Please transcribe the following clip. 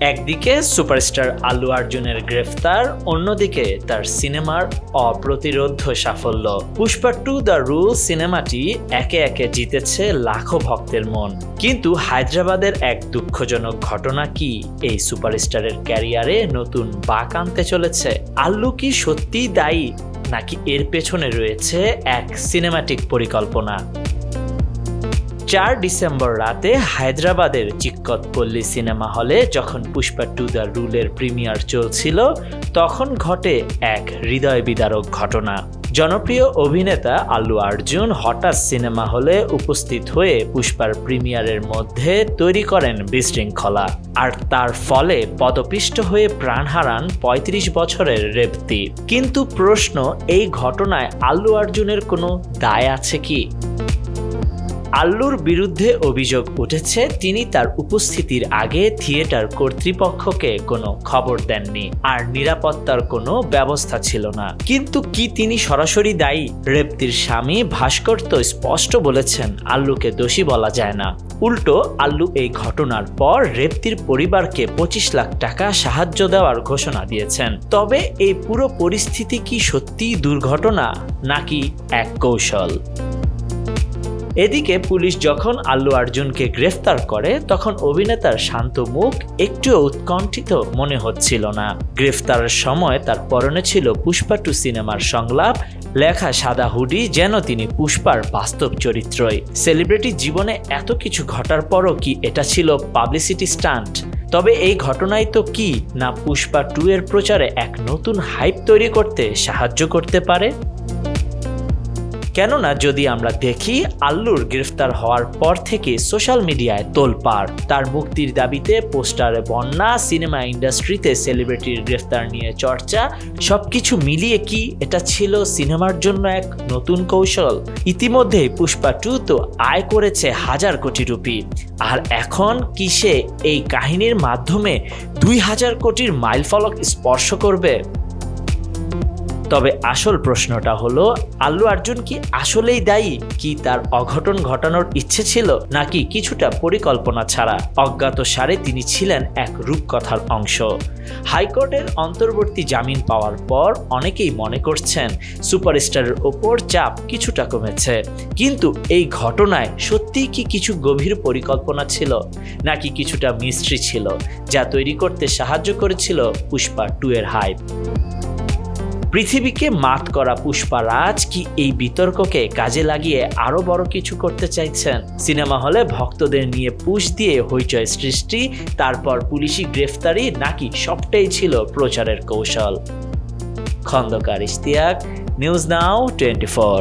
একদিকে সুপারস্টার আলু অর্জুনের গ্রেফতার, অন্যদিকে তার সিনেমার অপ্রতিরোধ্য সাফল্য। পুষ্পা টু দ্য রুল সিনেমাটি একে একে জিতেছে লাখো ভক্তের মন। কিন্তু হায়দ্রাবাদের এক দুঃখজনক ঘটনা কি? এই সুপারস্টারের ক্যারিয়ারে নতুন বাঁক আনতে চলেছে। আল্লু কি সত্যিই দায়ী? নাকি এর পেছনে রয়েছে এক সিনেমাটিক পরিকল্পনা? চার ডিসেম্বর রাতে হায়দ্রাবাদের চিক্কতপল্লী সিনেমা হলে যখন পুষ্পা টু দ্য রুলের প্রিমিয়ার চলছিল, তখন ঘটে এক হৃদয় বিদারক ঘটনা। জনপ্রিয় অভিনেতা আল্লু অর্জুন হঠাৎ সিনেমা হলে উপস্থিত হয়ে পুষ্পার প্রিমিয়ারের মধ্যে তৈরি করেন বিশৃঙ্খলা, আর তার ফলে পদপিষ্ট হয়ে প্রাণ হারান পঁয়ত্রিশ বছরের রেবতি। কিন্তু প্রশ্ন, এই ঘটনায় আল্লু অর্জুনের কোনো দায় আছে কি? আল্লুর বিরুদ্ধে অভিযোগ উঠেছে, তিনি তার উপস্থিতির আগে থিয়েটার কর্তৃপক্ষকে কোনো খবর দেননি। আর নিরাপত্তার কোনো ব্যবস্থা ছিল না। কিন্তু কি তিনি সরাসরি দায়ী? রেপ্তির স্বামী ভাস্কর তো স্পষ্ট বলেছেন, আল্লুকে দোষী বলা যায় না। উল্টো, আল্লু এই ঘটনার পর রেপ্তির পরিবারকে পঁচিশ লাখ টাকা সাহায্য দেওয়ার ঘোষণা দিয়েছেন। তবে এই পুরো পরিস্থিতি কি সত্যিই দুর্ঘটনা, নাকি এক কৌশল? এদিকে পুলিশ যখন আল্লু অর্জুনকে গ্রেফতার করে, তখন অভিনেতার শান্ত মুখ একটুও উৎকণ্ঠিত মনে হচ্ছিল না। গ্রেফতারের সময় তার পরনে ছিল পুষ্পা টু সিনেমার সংলাপ, লেখা সাদা হুডি যেন তিনি পুষ্পার বাস্তব চরিত্রই। সেলিব্রিটি জীবনে এত কিছু ঘটার পরও কি এটা ছিল পাবলিসিটি স্টান্ট? তবে এই ঘটনাই তো কি না পুষ্পা টু এর প্রচারে এক নতুন হাইপ তৈরি করতে সাহায্য করতে পারে? কেননা যদি আমরা দেখি, আল্লুর গ্রেফতার হওয়ার পর থেকে সোশ্যাল মিডিয়ায় তোলপাড়। তার মুক্তির দাবিতে পোস্টারে, বন্যা, সিনেমা ইন্ডাস্ট্রিতে সেলিব্রিটির গ্রেফতার নিয়ে চর্চা, সবকিছু মিলিয়ে কি এটা ছিল সিনেমার জন্য এক নতুন কৌশল? ইতিমধ্যে পুষ্পা টু তো আয় করেছে হাজার কোটি রুপি। আর এখন কিসে এই কাহিনীর মাধ্যমে দুই হাজার কোটির মাইলফলক স্পর্শ করবে? তবে আসল প্রশ্নটা হলো, আল্লু অর্জুন কি আসলেই দায়ী? কি তার অঘটন ঘটানোর ইচ্ছে ছিল? নাকি কিছুটা পরিকল্পনা ছাড়া অজ্ঞাত সারে তিনি ছিলেন এক রূপকথার অংশ? হাইকোর্টের অন্তর্বর্তী জামিন পাওয়ার পর অনেকেই মনে করছেন, সুপারস্টারের ওপর চাপ কিছুটা কমেছে। কিন্তু এই ঘটনায় সত্যিই কি কিছু গভীর পরিকল্পনা ছিল? নাকি কিছুটা মিস্ট্রি ছিল, যা তৈরি করতে সাহায্য করেছিল পুষ্পা টু এর হাইপ? পৃথিবীকে মাত করা পুষ্পারাজ কি এই বিতর্ককে কাজে লাগিয়ে আরও বড় কিছু করতে চাইছেন? সিনেমা হলে ভক্তদের নিয়ে পুশ দিয়ে হইচয় সৃষ্টি, তারপর পুলিশি গ্রেফতারি নাকি সবটাই ছিল প্রচারের কৌশল? Khandakar Ishtiaq news now twenty four